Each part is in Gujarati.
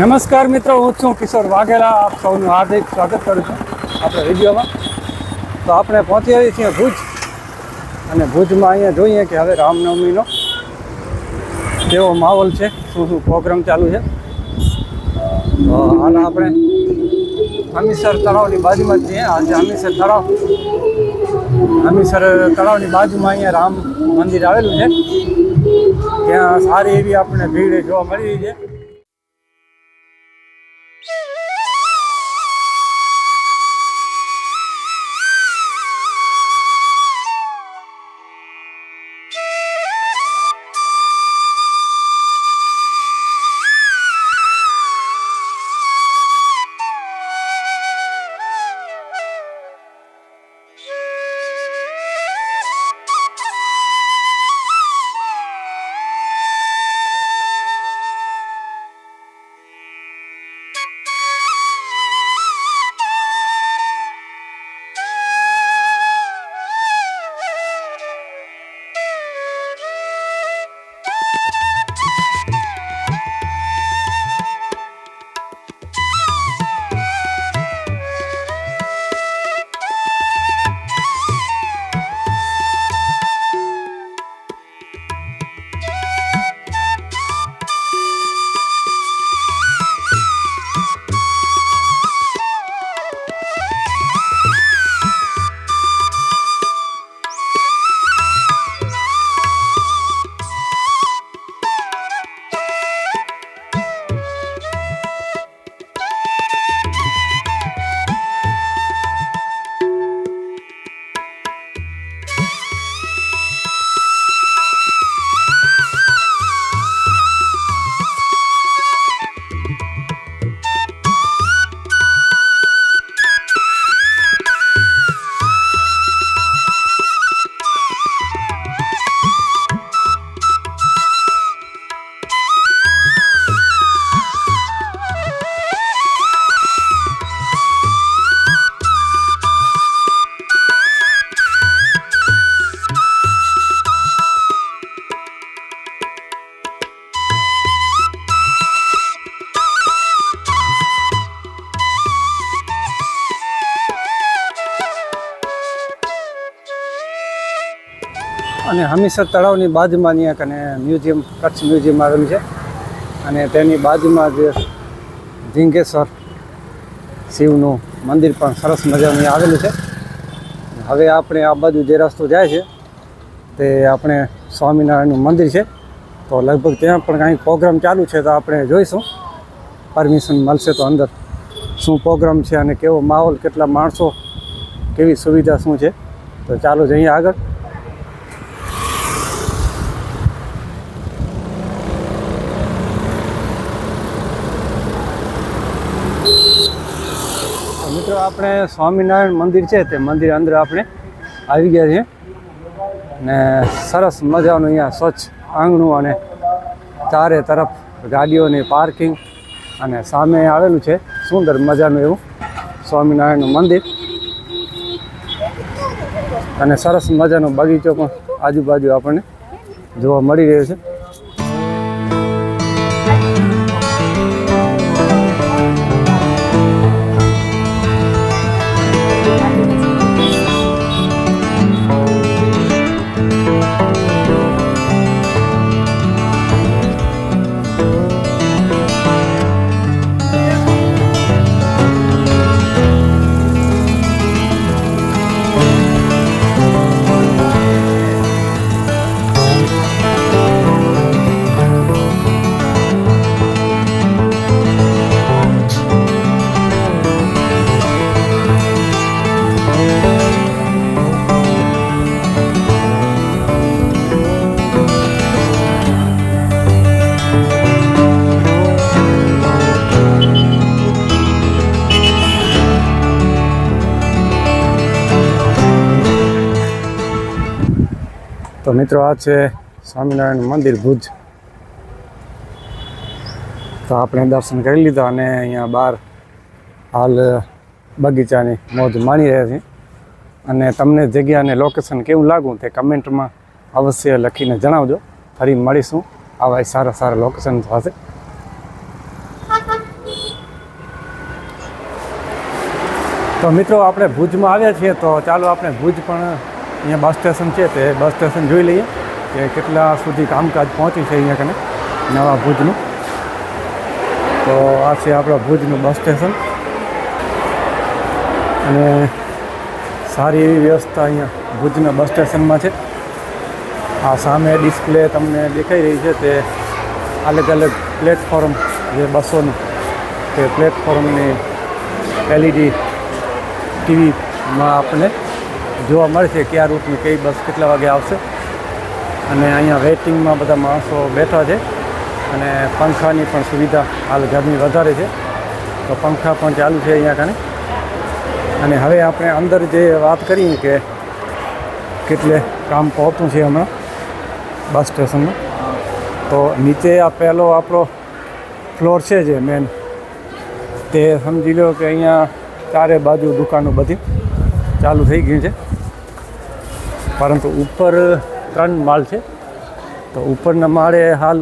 નમસ્કાર મિત્રો, હું છું કિશોર વાઘેલા. આપ સૌનું હાર્દિક સ્વાગત કરું છું આપણે વિડીયોમાં. તો આપણે પહોંચી આવી છીએ ભુજ. અને ભુજમાં અહીંયા જોઈએ કે હવે રામનવમીનો કેવો માહોલ છે, શું શું પ્રોગ્રામ ચાલુ છે. તો હાલ આપણે હમીસર તળાવની બાજુમાં છીએ. આજે હમીસર તળાવ. હમીસર તળાવની બાજુમાં અહીંયા રામ મંદિર આવેલું છે. ત્યાં સારી એવી આપણને ભીડ જોવા મળી રહી છે. અને હમીસર તળાવની બાજુમાં અહીંયા કને મ્યુઝિયમ, કચ્છ મ્યુઝિયમ આવેલું છે. અને તેની બાજુમાં જે ઝીંગેશ્વર શિવનું મંદિર પણ સરસ મજાનું આવેલું છે. હવે આપણે આ બાજુ જે રસ્તો જાય છે, તે આપણે સ્વામિનારાયણનું મંદિર છે. તો લગભગ ત્યાં પણ કાંઈ પ્રોગ્રામ ચાલુ છે તો આપણે જોઈશું. પરમિશન મળશે તો અંદર શું પ્રોગ્રામ છે અને કેવો માહોલ, કેટલા માણસો, કેવી સુવિધા શું છે. તો ચાલો જઈએ આગળ. આપણે સ્વામિનારાયણ મંદિર છે તે મંદિર અંદર આપણે આવી ગયા છીએ. ને સરસ મજાનું અહીંયા સ્વચ્છ આંગણું અને ચારે તરફ ગાડીઓની પાર્કિંગ અને સામે આવેલું છે સુંદર મજાનું એવું સ્વામિનારાયણનું મંદિર. અને સરસ મજાનો બગીચો પણ આજુબાજુ આપણને જોવા મળી રહ્યો છે. તો મિત્રો આ છે સ્વામિનારાયણ મંદિર ભુજ. તો આપણે દર્શન કરી લીધા અને અહીંયા બહાર હાલ બગીચાની મોજ માણી રહ્યા છીએ. અને તમને જગ્યાને લોકેશન કેવું લાગવું તે કમેન્ટમાં અવશ્ય લખીને જણાવજો. ફરી મળીશું. આવા સારા સારા લોકેશન સાથે. તો મિત્રો આપણે ભુજમાં આવ્યા છીએ તો ચાલો આપણે ભુજ પણ અહીંયા બસ સ્ટેશન છે તે બસ સ્ટેશન જોઈ લઈએ કે કેટલા સુધી કામકાજ પહોંચ્યું છે અહીંયા કને નવા ભુજનું. તો આ છે આપણા ભુજનું બસ સ્ટેશન. અને સારી એવી વ્યવસ્થા અહીંયા ભુજના બસ સ્ટેશનમાં છે. આ સામે ડિસ્પ્લે તમને દેખાઈ રહી છે તે અલગ અલગ પ્લેટફોર્મ જે બસોનું તે પ્લેટફોર્મની એલઈડી ટીવીમાં આપણને જોવા મળે છે કયા રૂટની કઈ બસ કેટલા વાગે આવશે. અને અહીંયા વેઇટિંગમાં બધા માણસો બેઠા છે. અને પંખાની પણ સુવિધા હાલ ગરમી વધારે છે. તો પંખા પણ ચાલુ છે અહીંયા કાને. અને હવે આપણે અંદર જે વાત કરીએ કે કેટલે કામ પહોંચતું છે હમણાં બસ સ્ટેશનમાં. તો નીચે આ પહેલો આપણો ફ્લોર છે જે મેન તે સમજી લો કે અહીંયા ચારે બાજુ દુકાનો બધી ચાલુ થઈ ગઈ છે. પરંતુ ઉપર ત્રણ માળ છે. તો ઉપરના માળે હાલ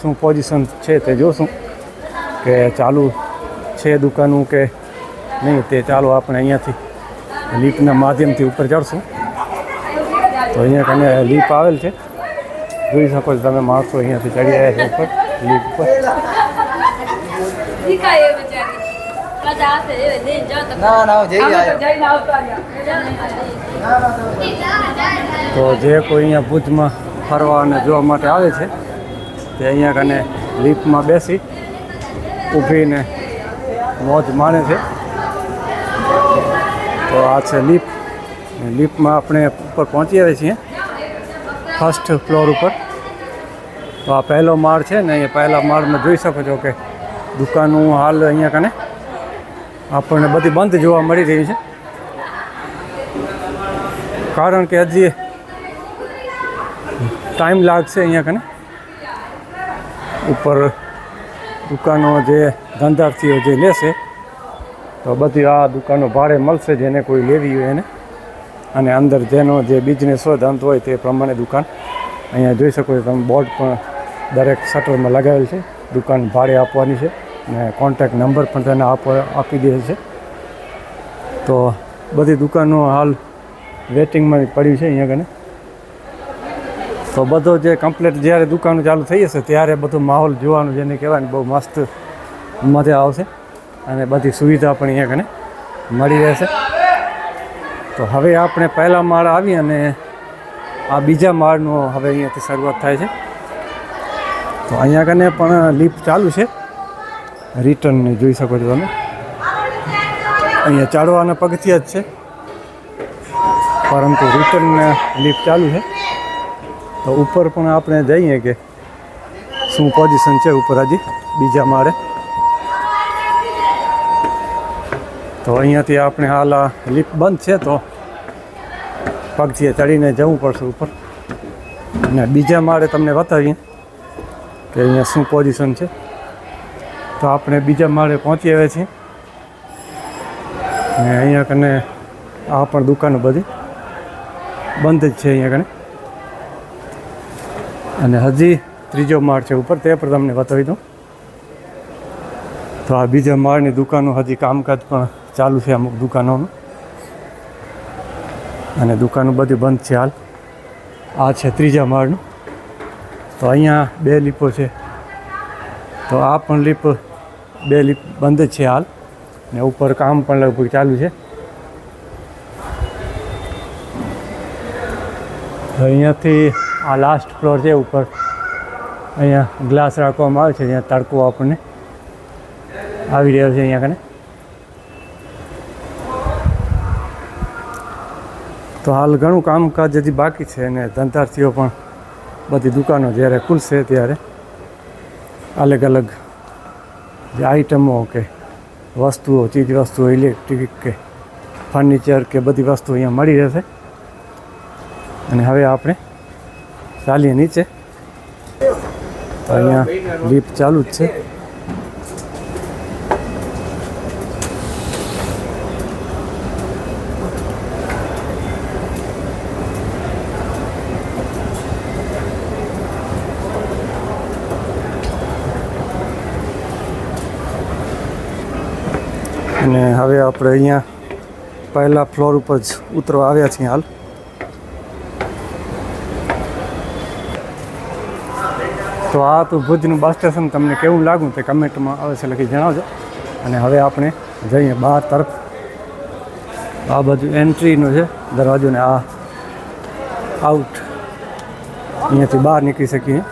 શું પોઝિશન છે તે જોશું કે ચાલુ છે દુકાનું કે નહીં તે ચાલો આપણે અહીંયાથી લીપના માધ્યમથી ઉપર ચડશું. તો અહીંયા કને લીપ આવેલ છે. જોઈ શકો છો તમે માણસો અહીંયાથી ચડી રહ્યા છે ઉપર લીપ ઉપર. ના ના હું જઈ આમાં તો આવ્યો જઈને આવતા રહ્યા તો જે કોઈ અહીંયા ભુજમાં ફરવા અને જોવા માટે આવે છે, તે અહીંયા કને લીફમાં બેસી ઊભીને મોજ માણે છે. તો આ છે લીફ લીફમાં આપણે ઉપર પહોંચી આવ્યા છીએ. ફર્સ્ટ ફ્લોર ઉપર. તો આ પહેલો માળ છે ને, અહીંયા પહેલા માળમાં જોઈ શકો છો કે દુકાનો હાલ અહીંયા કને આપણને બધી બંધ જોવા મળી રહી છે. કારણ કે હજી ટાઈમ લાગશે અહીંયા કને. ઉપર દુકાનો જે ધંધાર્થીઓ જે લેશે, તો બધી આ દુકાનો ભાડે મળશે જેને કોઈ લેવી હોય એને. અને અંદર જેનો જે બિઝનેસ હોય, ધંધ હોય તે પ્રમાણે દુકાન. અહીંયા જોઈ શકો છો તમે બોર્ડ પણ દરેક શટરમાં લગાવેલ છે. દુકાન ભાડે આપવાની છે. અને કોન્ટેક્ટ નંબર પણ તેને આપી દે છે. તો બધી દુકાનો હાલ વેટિંગમાં પડી છે અહીંયા કને તો બધો જે કમ્પ્લીટ જ્યારે દુકાનો ચાલુ થઈ જશે ત્યારે બધો માહોલ જોવાનું જેને કહેવાય ને બહુ મસ્ત મજા આવશે. અને બધી સુવિધા પણ અહીંયા કને મળી રહેશે. તો હવે આપણે પહેલા માળ આવી અને આ બીજા માળનો હવે અહીંયાથી શરૂઆત થાય છે. તો અહીંયા કને પણ લિફ્ટ ચાલુ છે. રિટર્નની જોઈ શકો છો તમે. અહીંયા ચડવાના પગથિયા જ છે. પરંતુ રિટર્ન લિફ્ટ ચાલુ છે. તો ઉપર પણ આપણે જઈએ કે શું પોઝિશન છે ઉપર હજી, બીજા માળે. તો અહીંયાથી આપણે હાલ લિફ્ટ બંધ છે તો પગથિયે ચડીને જવું પડશે ઉપર. અને બીજા માળે તમને બતાવીએ કે અહીંયા શું પોઝિશન છે. તો આપણે બીજા માળે પહોંચી આવ્યા છીએ. ને અહીંયા કને આ પણ દુકાનો બધી બંધ જ છે અહીંયા કને. અને હજી ત્રીજો માળ છે ઉપર, તે પણ તમને બતાવી દઉં. તો આ બીજા માળની દુકાનો હજી કામકાજ પણ ચાલુ છે અમુક દુકાનોનું. અને દુકાનો બધી બંધ છે હાલ. આ છે ત્રીજા માળનું. તો અહીંયા બે લીપો છે. તો આ પણ લીપ બે લિફ્ટ બંધ જ છે હાલ. ને ઉપર કામ પણ લગભગ ચાલુ છે. અહીંયાથી આ લાસ્ટ ફ્લોર છે ઉપર. અહીંયા ગ્લાસ રાખવામાં આવે છે, અહીંયા તડકો આપણને આવી રહ્યો છે અહીંયા કને. તો હાલ ઘણું કામકાજ હજી બાકી છે અને ધંધાર્થીઓ પણ બધી દુકાનો જ્યારે ખુલશે ત્યારે અલગ અલગ જે આઈટમો કે વસ્તુઓ ચીજ વસ્તુઓ ઇલેક્ટ્રિક કે ફર્નિચર કે બધી વસ્તુઓ અહીંયા મળી રહેશે. અને હવે આપણે ચાલીએ નીચે. અહીંયા લિફ્ટ ચાલુ જ છે. અને હવે આપણે અહીંયા પહેલા ફ્લોર ઉપર જ ઉતરવા આવ્યા છીએ હાલ. તો આ તો ભુજનું બસ સ્ટેશન તમને કેવું લાગ્યું તે કમેન્ટમાં અવશ્ય લખી જણાવજો. અને હવે આપણે જઈએ બહાર તરફ. આ બાજુ એન્ટ્રીનો છે દરવાજો ને આ આઉટ અહીંયાથી બહાર નીકળી શકીએ.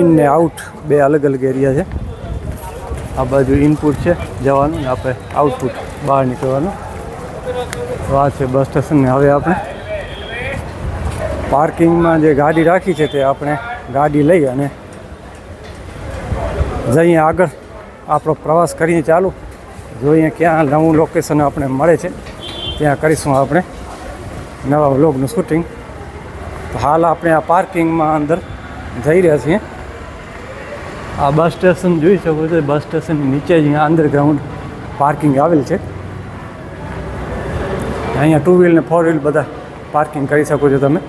ઇન ને આઉટ બે અલગ અલગ એરિયા છે. આ બાજુ ઇનપુટ છે. જવાનું ને આપણે આઉટપુટ બહાર નીકળવાનું. તો આ છે બસ સ્ટેશન ને. હવે આપણે પાર્કિંગમાં જે ગાડી રાખી છે તે આપણે ગાડી લઈ અને જઈએ આગળ. આપણો પ્રવાસ કરીએ ચાલુ. જોઈએ ક્યાં નવું લોકેશન આપણે મળે છે. ત્યાં કરીશું આપણે નવા વ્લોગનું શૂટિંગ હાલ આપણે આ પાર્કિંગમાં અંદર જઈ રહ્યા છીએ. આ બસ સ્ટેશન જોઈ શકો છો. બસ સ્ટેશનની નીચે જ અહીંયા અંડરગ્રાઉન્ડ પાર્કિંગ આવેલ છે. અહીંયા ટુ વ્હીલ ને ફોર વ્હીલ બધા પાર્કિંગ કરી શકો છો તમે.